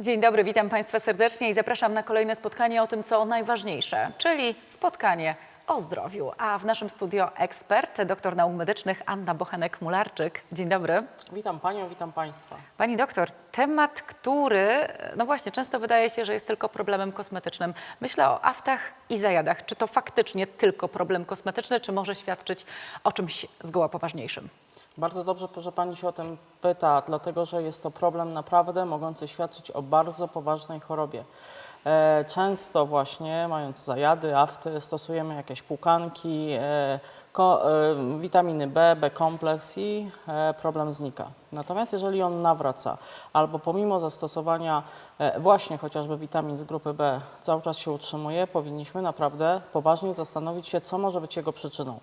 Dzień dobry, witam Państwa serdecznie i zapraszam na kolejne spotkanie o tym, co najważniejsze, czyli spotkanie o zdrowiu. A w naszym studio ekspert, doktor nauk medycznych Anna Bochenek-Mularczyk. Dzień dobry. Witam Panią, witam Państwa. Pani doktor, temat, który, no właśnie, często wydaje się, że jest tylko problemem kosmetycznym. Myślę o aftach i zajadach. Czy to faktycznie tylko problem kosmetyczny, czy może świadczyć o czymś zgoła poważniejszym? Bardzo dobrze, że Pani się o tym pyta, dlatego że jest to problem naprawdę mogący świadczyć o bardzo poważnej chorobie. E, Często właśnie, mając zajady, afty, stosujemy jakieś płukanki, e, witaminy B, B-kompleks i e, problem znika. Natomiast jeżeli on nawraca, albo pomimo zastosowania e, właśnie chociażby witamin z grupy B cały czas się utrzymuje, powinniśmy naprawdę poważnie zastanowić się, co może być jego przyczyną.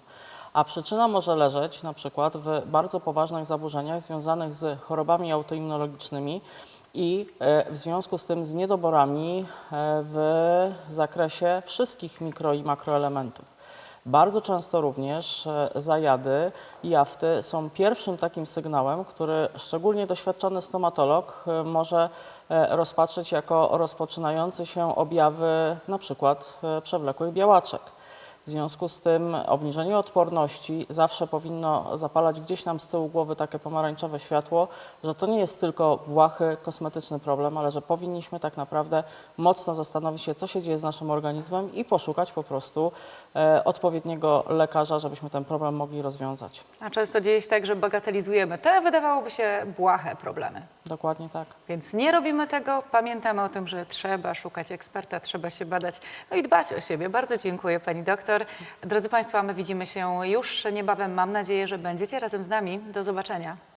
A przyczyna może leżeć na przykład w bardzo poważnych zaburzeniach związanych z chorobami autoimmunologicznymi i e, w związku z tym z niedoborami e, w zakresie wszystkich mikro i makroelementów. Bardzo często również e, zajady i afty są pierwszym takim sygnałem, który szczególnie doświadczony stomatolog e, może e, rozpatrzeć jako rozpoczynający się objawy e, przewlekłych białaczek. W związku z tym obniżenie odporności zawsze powinno zapalać gdzieś nam z tyłu głowy takie pomarańczowe światło, że to nie jest tylko błahy, kosmetyczny problem, ale że powinniśmy tak naprawdę mocno zastanowić się, co się dzieje z naszym organizmem i poszukać po prostu e, odpowiedniego lekarza, żebyśmy ten problem mogli rozwiązać. A często dzieje się tak, że bagatelizujemy te, wydawałoby się, błahe problemy. Dokładnie tak. Więc nie robimy tego, pamiętamy o tym, że trzeba szukać eksperta, trzeba się badać, no i dbać o siebie. Bardzo dziękuję Pani doktor. Drodzy Państwo, my widzimy się już niebawem. Mam nadzieję, że będziecie razem z nami. Do zobaczenia.